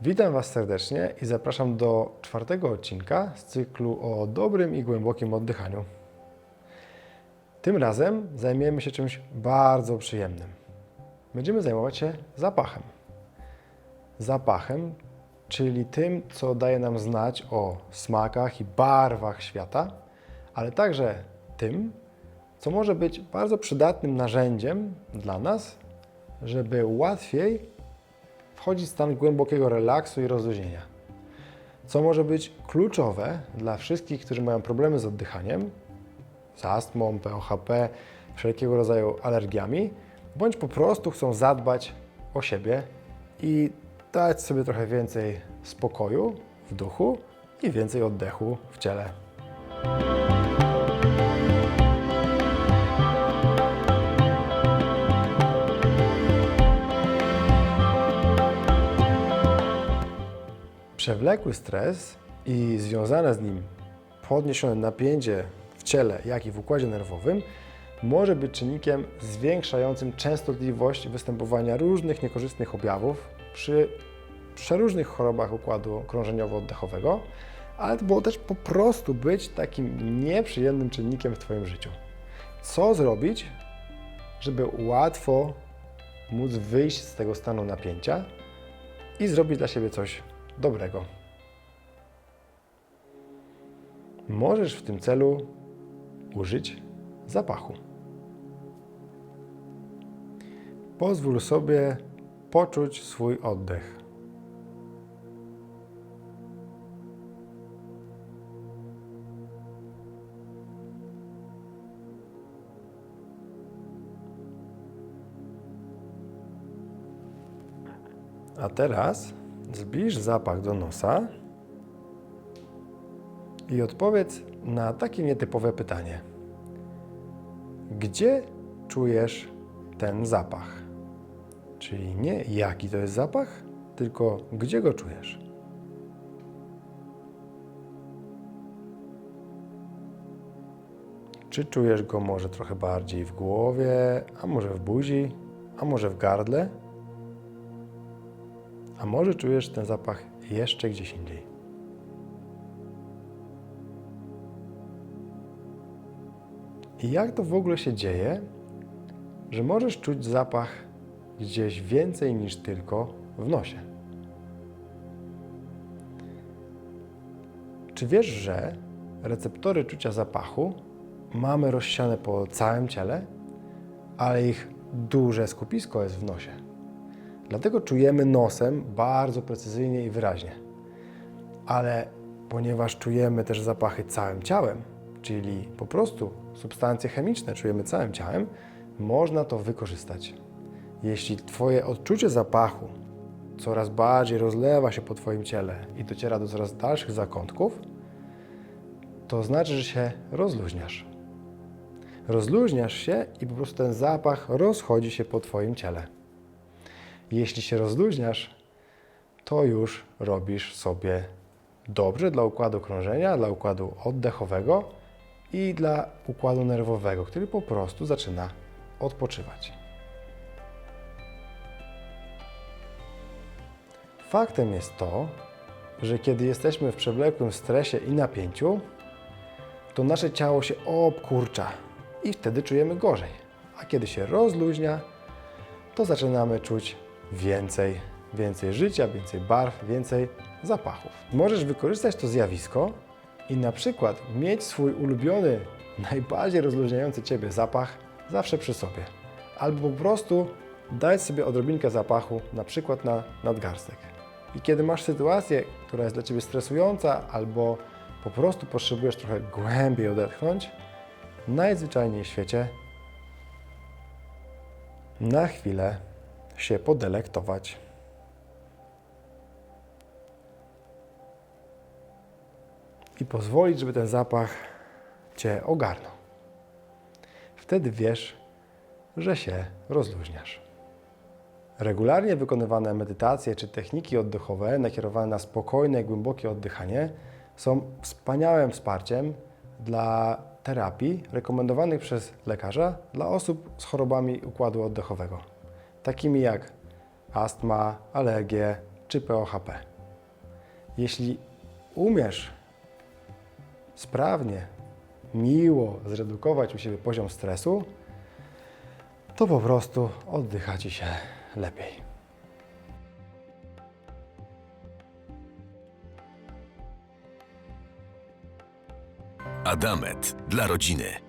Witam Was serdecznie i zapraszam do czwartego odcinka z cyklu o dobrym i głębokim oddychaniu. Tym razem zajmiemy się czymś bardzo przyjemnym. Będziemy zajmować się zapachem. Zapachem, czyli tym, co daje nam znać o smakach i barwach świata, ale także tym, co może być bardzo przydatnym narzędziem dla nas, żeby łatwiej wchodzić w stan głębokiego relaksu i rozluźnienia. Co może być kluczowe dla wszystkich, którzy mają problemy z oddychaniem, z astmą, POHP, wszelkiego rodzaju alergiami, bądź po prostu chcą zadbać o siebie i dać sobie trochę więcej spokoju w duchu i więcej oddechu w ciele. Przewlekły stres i związane z nim podniesione napięcie w ciele, jak i w układzie nerwowym może być czynnikiem zwiększającym częstotliwość występowania różnych niekorzystnych objawów przy przeróżnych chorobach układu krążeniowo-oddechowego, ale to było też po prostu być takim nieprzyjemnym czynnikiem w Twoim życiu. Co zrobić, żeby łatwo móc wyjść z tego stanu napięcia i zrobić dla siebie coś dobrego. Możesz w tym celu użyć zapachu. Pozwól sobie poczuć swój oddech. A teraz zbliż zapach do nosa i odpowiedz na takie nietypowe pytanie. Gdzie czujesz ten zapach? Czyli nie jaki to jest zapach, tylko gdzie go czujesz? Czy czujesz go może trochę bardziej w głowie, a może w buzi, a może w gardle? A może czujesz ten zapach jeszcze gdzieś indziej? I jak to w ogóle się dzieje, że możesz czuć zapach gdzieś więcej niż tylko w nosie? Czy wiesz, że receptory czucia zapachu mamy rozsiane po całym ciele, ale ich duże skupisko jest w nosie? Dlatego czujemy nosem bardzo precyzyjnie i wyraźnie. Ale ponieważ czujemy też zapachy całym ciałem, czyli po prostu substancje chemiczne czujemy całym ciałem, można to wykorzystać. Jeśli Twoje odczucie zapachu coraz bardziej rozlewa się po Twoim ciele i dociera do coraz dalszych zakątków, to znaczy, że się rozluźniasz. Rozluźniasz się i po prostu ten zapach rozchodzi się po Twoim ciele. Jeśli się rozluźniasz, to już robisz sobie dobrze dla układu krążenia, dla układu oddechowego i dla układu nerwowego, który po prostu zaczyna odpoczywać. Faktem jest to, że kiedy jesteśmy w przewlekłym stresie i napięciu, to nasze ciało się obkurcza i wtedy czujemy gorzej. A kiedy się rozluźnia, to zaczynamy czuć więcej, więcej życia, więcej barw, więcej zapachów. Możesz wykorzystać to zjawisko i na przykład mieć swój ulubiony, najbardziej rozluźniający Ciebie zapach zawsze przy sobie. Albo po prostu dać sobie odrobinkę zapachu, na przykład na nadgarstek. I kiedy masz sytuację, która jest dla Ciebie stresująca, albo po prostu potrzebujesz trochę głębiej odetchnąć, najzwyczajniej w świecie na chwilę się podelektować. I pozwolić, żeby ten zapach Cię ogarnął. Wtedy wiesz, że się rozluźniasz. Regularnie wykonywane medytacje czy techniki oddechowe nakierowane na spokojne, głębokie oddychanie są wspaniałym wsparciem dla terapii rekomendowanych przez lekarza dla osób z chorobami układu oddechowego, takimi jak astma, alergie, czy POHP. Jeśli umiesz sprawnie, miło zredukować u siebie poziom stresu, to po prostu oddycha ci się lepiej. Adamet dla rodziny.